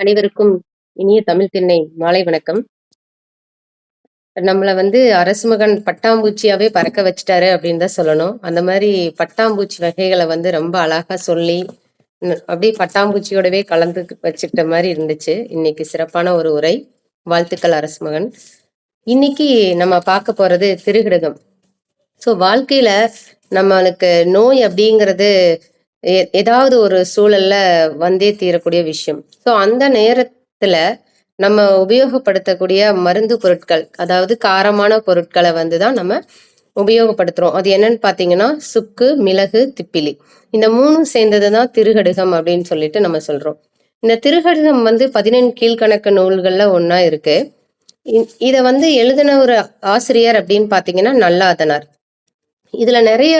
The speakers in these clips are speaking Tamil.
அனைவருக்கும் இனிய தமிழ் திண்ணை மாலை வணக்கம். நம்மள வந்து அரசு மகன் பட்டாம்பூச்சியாவே பறக்க வச்சுட்டாரு அப்படின்னு தான் சொல்லணும். அந்த மாதிரி பட்டாம்பூச்சி வகைகளை வந்து ரொம்ப அழகா சொல்லி அப்படியே பட்டாம்பூச்சியோடவே கலந்து வச்சுக்கிட்ட மாதிரி இருந்துச்சு. இன்னைக்கு சிறப்பான ஒரு உரை. வாழ்த்துக்கள் அரசு மகன். இன்னைக்கு நம்ம பார்க்க போறது திருகிடகம். ஸோ வாழ்க்கையில நம்மளுக்கு நோய் அப்படிங்கிறது ஏதாவது ஒரு சூழல்ல வந்தே தீரக்கூடிய விஷயம். ஸோ அந்த நேரத்துல நம்ம உபயோகப்படுத்தக்கூடிய மருந்து பொருட்கள் அதாவது காரமான பொருட்களை வந்து தான் நம்ம உபயோகப்படுத்துறோம். அது என்னன்னு பார்த்தீங்கன்னா சுக்கு மிளகு திப்பிலி. இந்த மூணும் சேர்ந்தது தான் திருகடுகம் அப்படின்னு சொல்லிட்டு நம்ம சொல்றோம். இந்த திருகடுகம் வந்து பதினெண் கீழ்கணக்கு நூல்கள்ல ஒன்னா இருக்கு. இ- வந்து எழுதின ஒரு ஆசிரியர் அப்படின்னு பார்த்தீங்கன்னா நல்லாதனார். இதுல நிறைய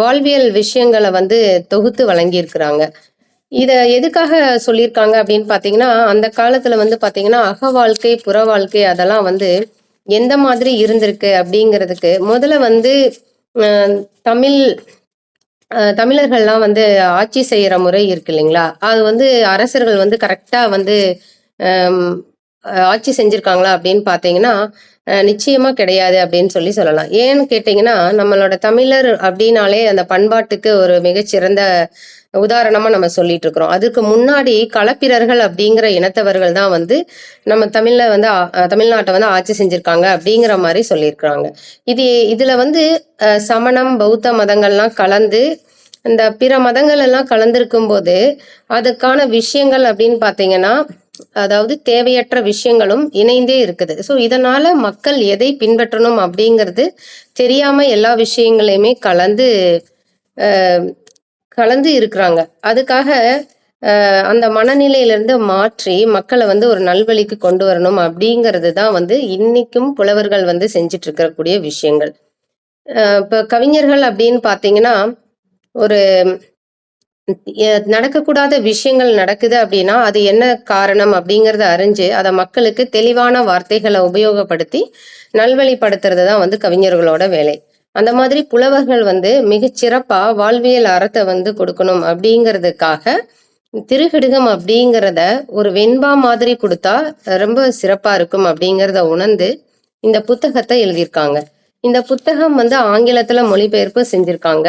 வாழ்வியல் விஷயங்களை வந்து தொகுத்து வழங்கியிருக்கிறாங்க. இதை எதுக்காக சொல்லியிருக்காங்க அப்படின்னு பார்த்தீங்கன்னா அந்த காலத்துல வந்து பார்த்தீங்கன்னா அக வாழ்க்கை புற வாழ்க்கை அதெல்லாம் வந்து எந்த மாதிரி இருந்திருக்கு அப்படிங்கிறதுக்கு முதல்ல வந்து தமிழ் தமிழர்கள்லாம் வந்து ஆட்சி செய்யற முறை இருக்கு இல்லைங்களா? அது வந்து அரசர்கள் வந்து கரெக்டா வந்து ஆட்சி செஞ்சிருக்காங்களா அப்படின்னு பார்த்தீங்கன்னா நிச்சயமா கிடையாது அப்படின்னு சொல்லி சொல்லலாம். ஏன்னு கேட்டீங்கன்னா நம்மளோட தமிழர் அப்படின்னாலே அந்த பண்பாட்டுக்கு ஒரு மிகச்சிறந்த உதாரணமா நம்ம சொல்லிட்டு இருக்கிறோம் அதுக்கு முன்னாடி களப்பிரர்கள் அப்படிங்கிற இனத்தவர்கள் தான் வந்து நம்ம தமிழ்ல வந்து தமிழ்நாட்டை வந்து ஆட்சி செஞ்சிருக்காங்க அப்படிங்கிற மாதிரி சொல்லியிருக்கிறாங்க. இது இதுல வந்து சமணம் பௌத்த மதங்கள்லாம் கலந்து இந்த பிற மதங்கள் எல்லாம் கலந்திருக்கும் போது அதுக்கான விஷயங்கள் அப்படின்னு பாத்தீங்கன்னா அதாவது தேவையற்ற விஷயங்களும் இணைந்தே இருக்குது. ஸோ இதனால மக்கள் எதை பின்பற்றணும் அப்படிங்கிறது தெரியாம எல்லா விஷயங்களையுமே கலந்து கலந்து இருக்கிறாங்க. அதுக்காக அந்த மனநிலையிலிருந்து மாற்றி மக்களை வந்து ஒரு நல்வழிக்கு கொண்டு வரணும் அப்படிங்கிறது தான் வந்து இன்னைக்கும் புலவர்கள் வந்து செஞ்சிட்டு இருக்கக்கூடிய விஷயங்கள் இப்போ கவிஞர்கள் அப்படின்னு பார்த்தீங்கன்னா ஒரு நடக்கக்கூடாத விஷயங்கள் நடக்குது அப்படின்னா அது என்ன காரணம் அப்படிங்கிறத அறிஞ்சு அதை மக்களுக்கு தெளிவான வார்த்தைகளை உபயோகப்படுத்தி நல்வழிப்படுத்துறது தான் வந்து கவிஞர்களோட வேலை. அந்த மாதிரி புலவர்கள் வந்து மிகச்சிறப்பா வாழ்வியல் அறத்தை வந்து கொடுக்கணும் அப்படிங்கிறதுக்காக திருகிடுகம் அப்படிங்கிறத ஒரு வெண்பா மாதிரி கொடுத்தா ரொம்ப சிறப்பா இருக்கும் அப்படிங்கிறத உணர்ந்து இந்த புத்தகத்தை எழுதியிருக்காங்க. இந்த புத்தகம் வந்து ஆங்கிலத்துல மொழிபெயர்ப்பு செஞ்சிருக்காங்க.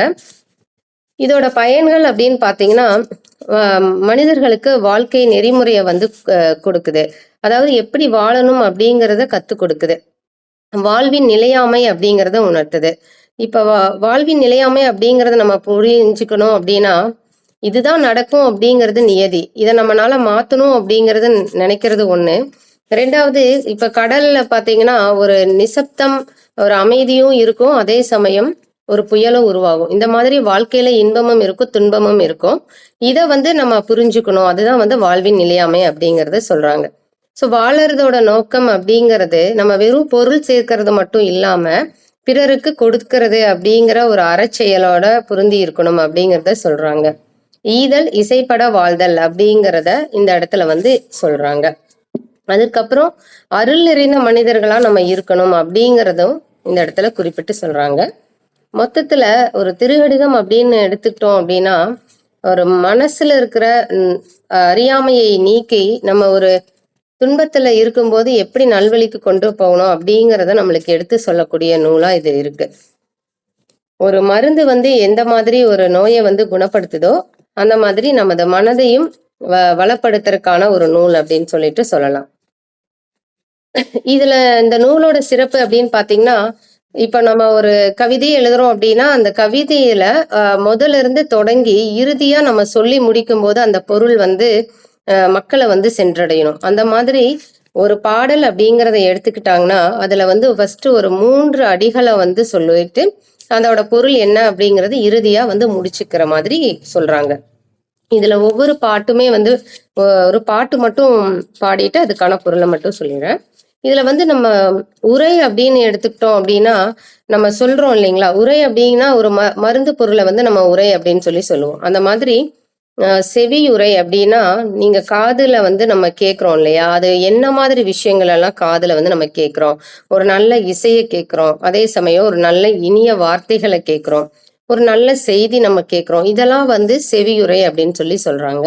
இதோட பயன்கள் அப்படின்னு பார்த்தீங்கன்னா மனிதர்களுக்கு வாழ்க்கை நெறிமுறையை வந்து கொடுக்குது. அதாவது எப்படி வாழணும் அப்படிங்கிறத கற்றுக் கொடுக்குது. வாழ்வின் நிலையாமை அப்படிங்கிறத உணர்த்துது. இப்போ வா- வாழ்வின் நிலையாமை அப்படிங்கிறத நம்ம புரிஞ்சுக்கணும் அப்படின்னா இதுதான் நடக்கும் அப்படிங்கிறது நியதி. இதை நம்மளால மாற்றணும் அப்படிங்கிறது நினைக்கிறது ஒன்று ரெண்டாவது இப்போ கடலில் பார்த்தீங்கன்னா ஒரு நிசப்தம் ஒரு அமைதியும் இருக்கும். அதே சமயம் ஒரு புயலும் உருவாகும். இந்த மாதிரி வாழ்க்கையில இன்பமும் இருக்கும் துன்பமும் இருக்கும். இதை வந்து நம்ம புரிஞ்சுக்கணும். அதுதான் வந்து வாழ்வின் நிலையாமை அப்படிங்கறத சொல்றாங்க. ஸோ வாழறதோட நோக்கம் அப்படிங்கிறது நம்ம வெறும் பொருள் சேர்க்கறது மட்டும் இல்லாம பிறருக்கு கொடுக்கறது அப்படிங்கிற ஒரு அறச்செயலோட பொருந்தி இருக்கணும் அப்படிங்கிறத சொல்றாங்க. ஈதல் இசைப்பட வாழ்தல் அப்படிங்கிறத இந்த இடத்துல வந்து சொல்றாங்க. அதுக்கப்புறம் அருள் நிறைந்த மனிதர்களா நம்ம இருக்கணும் அப்படிங்கிறதும் இந்த இடத்துல குறிப்பிட்டு சொல்றாங்க. மொத்தத்துல ஒரு திருகடிகம் அப்படின்னு எடுத்துக்கிட்டோம் அப்படின்னா ஒரு மனசுல இருக்கிற அறியாமையை நீக்கி நம்ம ஒரு துன்பத்துல இருக்கும்போது எப்படி நல்வழிக்கு கொண்டு போகணும் அப்படிங்கிறத நம்மளுக்கு எடுத்து சொல்லக்கூடிய நூலா இது இருக்கு. ஒரு மருந்து வந்து எந்த மாதிரி ஒரு நோயை வந்து குணப்படுத்துதோ அந்த மாதிரி நமது மனதையும் வ வளப்படுத்துறதுக்கான ஒரு நூல் அப்படின்னு சொல்லிட்டு சொல்லலாம். இதுல இந்த நூலோட சிறப்பு அப்படின்னு பாத்தீங்கன்னா இப்ப நம்ம ஒரு கவிதை எழுதுறோம் அப்படின்னா அந்த கவிதையில முதல்ல இருந்து தொடங்கி இறுதியா நம்ம சொல்லி முடிக்கும் போது அந்த பொருள் வந்து மக்களை வந்து சென்றடையணும். அந்த மாதிரி ஒரு பாடல் அப்படிங்கிறத எடுத்துக்கிட்டாங்கன்னா அதுல வந்து ஃபர்ஸ்ட் ஒரு மூன்று அடிகளை வந்து சொல்லிட்டு அதோட பொருள் என்ன அப்படிங்கறது இறுதியா வந்து முடிச்சுக்கிற மாதிரி சொல்றாங்க. இதுல ஒவ்வொரு பாட்டுமே வந்து ஒரு பாட்டு மட்டும் பாடிட்டு அதுக்கான பொருளை மட்டும் சொல்லிடுறேன். இதுல வந்து நம்ம உரை அப்படின்னு எடுத்துக்கிட்டோம் அப்படின்னா நம்ம சொல்றோம் இல்லைங்களா? உரை அப்படின்னா ஒரு ம மருந்து பொருளை வந்து நம்ம உரை அப்படின்னு சொல்லி சொல்லுவோம். அந்த மாதிரி செவி உரை அப்படின்னா நீங்க காதுல வந்து நம்ம கேட்குறோம் இல்லையா? அது என்ன மாதிரி விஷயங்கள் எல்லாம் காதுல வந்து நம்ம கேட்குறோம் ஒரு நல்ல இசையை கேட்குறோம் அதே சமயம் ஒரு நல்ல இனிய வார்த்தைகளை கேட்குறோம் ஒரு நல்ல செய்தி நம்ம கேட்குறோம் இதெல்லாம் வந்து செவியுரை அப்படின்னு சொல்லி சொல்றாங்க.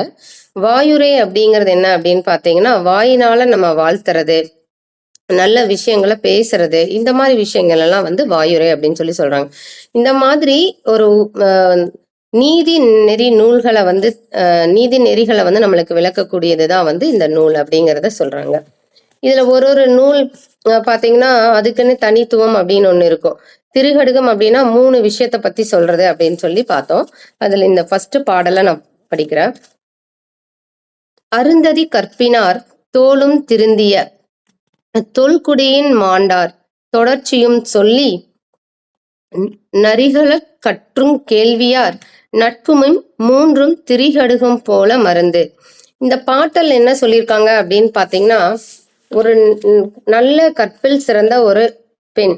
வாயுரை அப்படிங்கிறது என்ன அப்படின்னு பார்த்தீங்கன்னா வாயினால நம்ம வாழ்த்துறது. நல்ல விஷயங்களை பேசுறது இந்த மாதிரி விஷயங்கள் எல்லாம் வந்து வாயுரை அப்படின்னு சொல்லி சொல்றாங்க. இந்த மாதிரி ஒரு நீதி நெறி நூல்களை வந்து நீதி நெறிகளை வந்து நம்மளுக்கு விளக்கக்கூடியது தான் வந்து இந்த நூல் அப்படிங்கிறத சொல்றாங்க. இதுல ஒரு ஒரு நூல் பாத்தீங்கன்னா அதுக்குன்னு தனித்துவம் அப்படின்னு ஒண்ணு இருக்கும். திருகடுகம் அப்படின்னா மூணு விஷயத்த பத்தி சொல்றது அப்படின்னு சொல்லி பார்த்தோம். அதுல இந்த ஃபர்ஸ்ட் பாடலை நான் படிக்கிறேன். அருந்ததி கற்பினார் தோளும் திருந்திய தொல்குடியின் மாண்டார். தொடர்ச்சியும் சொல்லி நரிகளக் கற்றும் கேள்வியார். நட்புமும் மூன்றும் திரிகடுகும் போல மருந்து இந்த பாட்டல் என்ன சொல்லியிருக்காங்க அப்படின்னு பார்த்தீங்கன்னா ஒரு நல்ல கற்பில் சிறந்த ஒரு பெண்.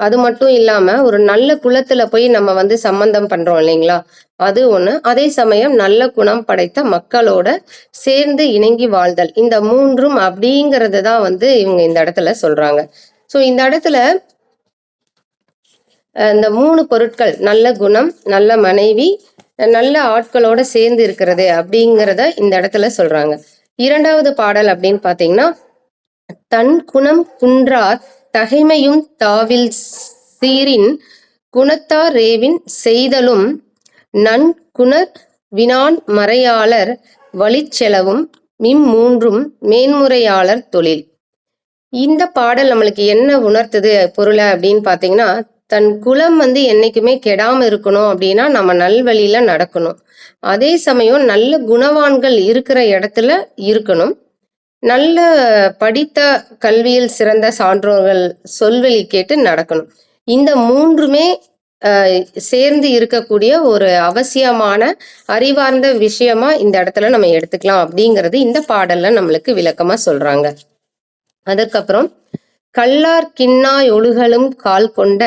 அது மட்டும் இல்லாம ஒரு நல்ல குலத்துல போய் நம்ம வந்து சம்பந்தம் பண்றோம் இல்லைங்களா? அது ஒண்ணு. அதே சமயம் நல்ல குணம் படைத்த மக்களோட சேர்ந்து இணங்கி வாழ்தல். இந்த மூன்றும் அப்படிங்கறது தான் வந்து இவங்க இந்த இடத்துல சொல்றாங்க. ஸோ இந்த இடத்துல இந்த மூணு பொருட்கள் நல்ல குணம் நல்ல மனைவி நல்ல ஆட்களோட சேர்ந்து இருக்கிறது அப்படிங்கிறத இந்த இடத்துல சொல்றாங்க. இரண்டாவது பாடல் அப்படின்னு பாத்தீங்கன்னா தன் குணம் குன்றார் தகைமையும் தாவில் சீரின் குணத்தாரேவின் செய்தலும் நன்குணர் வினான் மறையாளர் வழிச்செலவும் மிம்மூன்றும் மேன்முறையாளர் தொழில். இந்த பாடல் நம்மளுக்கு என்ன உணர்த்துது பொருளை அப்படின்னு பார்த்தீங்கன்னா தன் குலம் வந்து என்னைக்குமே கெடாம இருக்கணும் அப்படின்னா நம்ம நல்வழியில நடக்கணும். அதே சமயம் நல்ல குணவான்கள் இருக்கிற இடத்துல இருக்கணும். நல்ல படித்த கல்வியில் சிறந்த சான்றோர்கள் சொல்வழி கேட்டு நடக்கணும். இந்த மூன்றுமே சேர்ந்து இருக்கக்கூடிய ஒரு அவசியமான அறிவார்ந்த விஷயமா இந்த இடத்துல நம்ம எடுத்துக்கலாம் அப்படிங்கிறது இந்த பாடல்ல நம்மளுக்கு விளக்கமா சொல்றாங்க. அதற்கப்புறம் கல்லார் கிண்ணாய் ஒழுகலும் கால் கொண்ட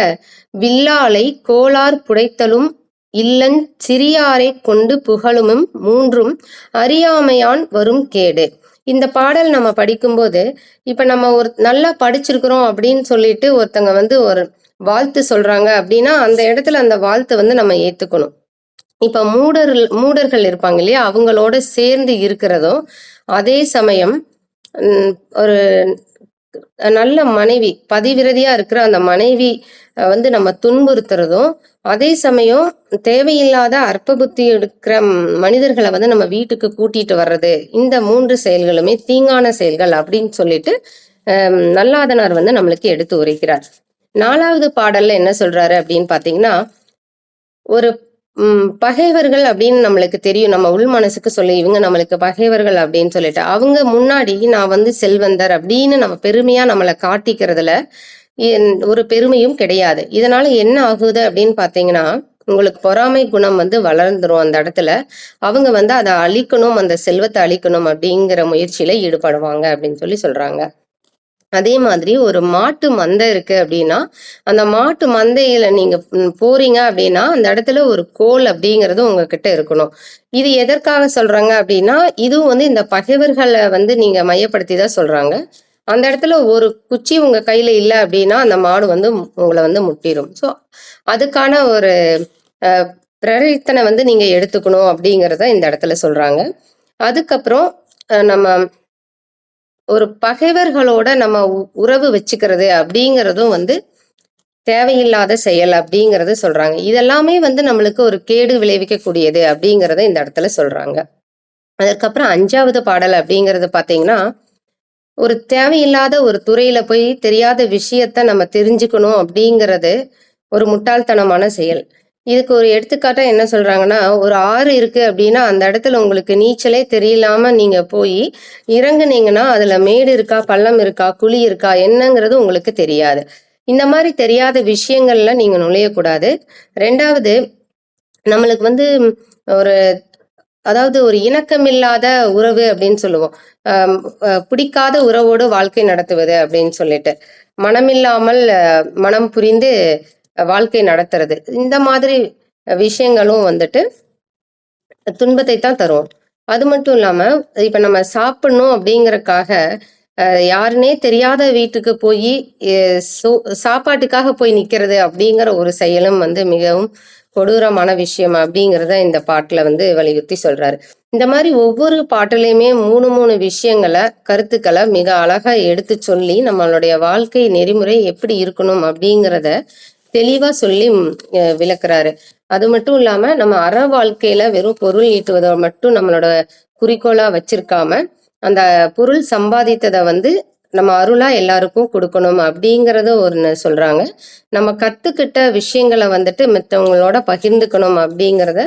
வில்லாலை கோளார் புடைத்தலும் இல்லஞ் சிறியாரை கொண்டு புகழுமும் மூன்றும் அறியாமையான் வரும் கேடு. இந்த பாடல் நம்ம படிக்கும்போது இப்ப நம்ம ஒரு நல்லா படிச்சிருக்கிறோம் அப்படின்னு சொல்லிட்டு ஒருத்தங்க வந்து ஒரு வாழ்த்து சொல்றாங்க அப்படின்னா அந்த இடத்துல அந்த வாழ்த்து வந்து நம்ம ஏத்துக்கணும். இப்ப மூடர் மூடர்கள் இருப்பாங்க இல்லையா? அவங்களோட சேர்ந்து இருக்கிறதும் அதே சமயம் ஒரு நல்ல மனைவி பதிவிரதியா இருக்கிற அந்த மனைவி வந்து நம்ம துன்புறுத்துறதும் அதே சமயம் தேவையில்லாத அற்ப புத்தி எடுக்கிற மனிதர்களை வந்து நம்ம வீட்டுக்கு கூட்டிட்டு வர்றது இந்த மூன்று செயல்களுமே தீங்கான செயல்கள் அப்படின்னு சொல்லிட்டு நல்லாதனார் வந்து நம்மளுக்கு எடுத்து உரைக்கிறார். நாலாவது பாடல்ல என்ன சொல்றாரு அப்படின்னு பாத்தீங்கன்னா ஒரு பகைவர்கள் அப்படின்னு நம்மளுக்கு தெரியும். நம்ம உள் மனசுக்கு சொல்லி இவங்க நம்மளுக்கு பகைவர்கள் அப்படின்னு சொல்லிட்டு. அவங்க முன்னாடி நான் வந்து செல்வந்தர் அப்படின்னு நம்ம பெருமையா நம்மளை காட்டிக்கிறதுல என்- ஒரு பெருமையும் கிடையாது. இதனால என்ன ஆகுது அப்படின்னு பாத்தீங்கன்னா உங்களுக்கு பொறாமை குணம் வந்து வளர்ந்துரும் அந்த இடத்துல. அவங்க வந்து அதை அழிக்கணும் அந்த செல்வத்தை அழிக்கணும் அப்படிங்கிற முயற்சியில ஈடுபடுவாங்க அப்படின்னு சொல்லி சொல்றாங்க. அதே மாதிரி ஒரு மாட்டு மந்தை இருக்கு அப்படின்னா அந்த மாட்டு மந்தையில நீங்க போறீங்க அப்படின்னா அந்த இடத்துல ஒரு கோல் அப்படிங்கிறது உங்ககிட்ட இருக்கணும். இது எதற்காக சொல்றாங்க அப்படின்னா இதுவும் வந்து இந்த பகைவர்களை வந்து நீங்க மையப்படுத்தி தான் சொல்றாங்க. அந்த இடத்துல ஒரு குச்சி உங்க கையில இல்லை அப்படின்னா அந்த மாடு வந்து உங்களை வந்து முட்டிடும் ஸோ அதுக்கான ஒரு பிரரித்தனை வந்து நீங்க எடுத்துக்கணும் அப்படிங்கிறத இந்த இடத்துல சொல்றாங்க. அதுக்கப்புறம் நம்ம ஒரு பகைவர்களோட நம்ம உ- உறவு வச்சுக்கிறது அப்படிங்கிறதும் வந்து தேவையில்லாத செயல் அப்படிங்கறது சொல்றாங்க. இதெல்லாமே வந்து நம்மளுக்கு ஒரு கேடு விளைவிக்கக்கூடியது அப்படிங்கிறத இந்த இடத்துல சொல்றாங்க. அதற்கப்புறம் அஞ்சாவது பாடல் அப்படிங்கறது பாத்தீங்கன்னா ஒரு தேவையில்லாத ஒரு துறையில போய் தெரியாத விஷயத்த நம்ம தெரிஞ்சுக்கணும் அப்படிங்கிறது ஒரு முட்டாள்தனமான செயல். இதுக்கு ஒரு எடுத்துக்காட்டா என்ன சொல்றாங்கன்னா ஒரு ஆறு இருக்கு அப்படின்னா அந்த இடத்துல உங்களுக்கு நீச்சலே தெரியலாம நீங்க போய் இறங்குனீங்கன்னா அதுல மேடு இருக்கா பள்ளம் இருக்கா குழி இருக்கா என்னங்கிறது உங்களுக்கு தெரியாது. இந்த மாதிரி தெரியாத விஷயங்கள்ல நீங்க நுழையக்கூடாது. ரெண்டாவது நம்மளுக்கு வந்து ஒரு அதாவது ஒரு இணக்கமில்லாத உறவு அப்படின்னு சொல்லுவோம். பிடிக்காத உறவோடு வாழ்க்கை நடத்துவது அப்படின்னு சொல்லிட்டு. மனமில்லாமல் மனம் புரிந்து வாழ்க்கை நடத்துறது. இந்த மாதிரி விஷயங்களும் வந்துட்டு துன்பத்தை தான் தரும். அது மட்டும் இல்லாம இப்ப நம்ம சாப்பிடணும் அப்படிங்கறக்காக அஹ், யாருனே தெரியாத வீட்டுக்கு போய் சாப்பாட்டுக்காக போய் நிக்கிறது அப்படிங்கிற ஒரு செயலும் வந்து மிகவும் கொடூரமான விஷயம் அப்படிங்கிறத இந்த பாட்டுல வந்து வலியுறுத்தி சொல்றாரு. இந்த மாதிரி ஒவ்வொரு பாட்டுலயுமே மூணு மூணு விஷயங்களை கருத்துக்களை மிக அழகா எடுத்து சொல்லி நம்மளுடைய வாழ்க்கை நெறிமுறை எப்படி இருக்கணும் அப்படிங்கிறத தெளிவா சொல்லி விளக்குறாரு. அது மட்டும் இல்லாம நம்ம அற வாழ்க்கையில வெறும் பொருள் ஈட்டுவதை மட்டும் நம்மளோட குறிக்கோளா வச்சிருக்காம அந்த பொருள் சம்பாதித்ததை வந்து நம்ம அருளா எல்லாருக்கும் கொடுக்கணும் அப்படிங்கறத ஒன்று சொல்றாங்க. நம்ம கத்துக்கிட்ட விஷயங்களை வந்துட்டு மற்றவங்களோட பகிர்ந்துக்கணும் அப்படிங்கிறத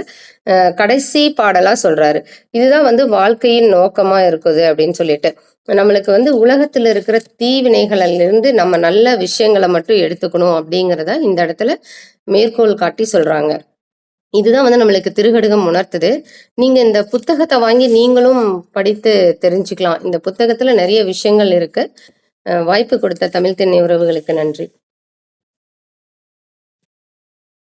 கடைசி பாடலா சொல்றாரு. இதுதான் வந்து வாழ்க்கையின் நோக்கமா இருக்குது அப்படின்னு சொல்லிட்டு. நம்மளுக்கு வந்து உலகத்துல இருக்கிற தீவினைகளிலிருந்து இருந்து நம்ம நல்ல விஷயங்களை மட்டும் எடுத்துக்கணும் அப்படிங்கிறத இந்த இடத்துல மேற்கோள் காட்டி சொல்றாங்க. இதுதான் வந்து நம்மளுக்கு திருகடுகம் உணர்த்துது. நீங்க இந்த புத்தகத்தை வாங்கி நீங்களும் படித்து தெரிஞ்சுக்கலாம். இந்த புத்தகத்துல நிறைய விஷயங்கள் இருக்கு. வாய்ப்பு கொடுத்த தமிழ் தென்னை உறவுகளுக்கு நன்றி.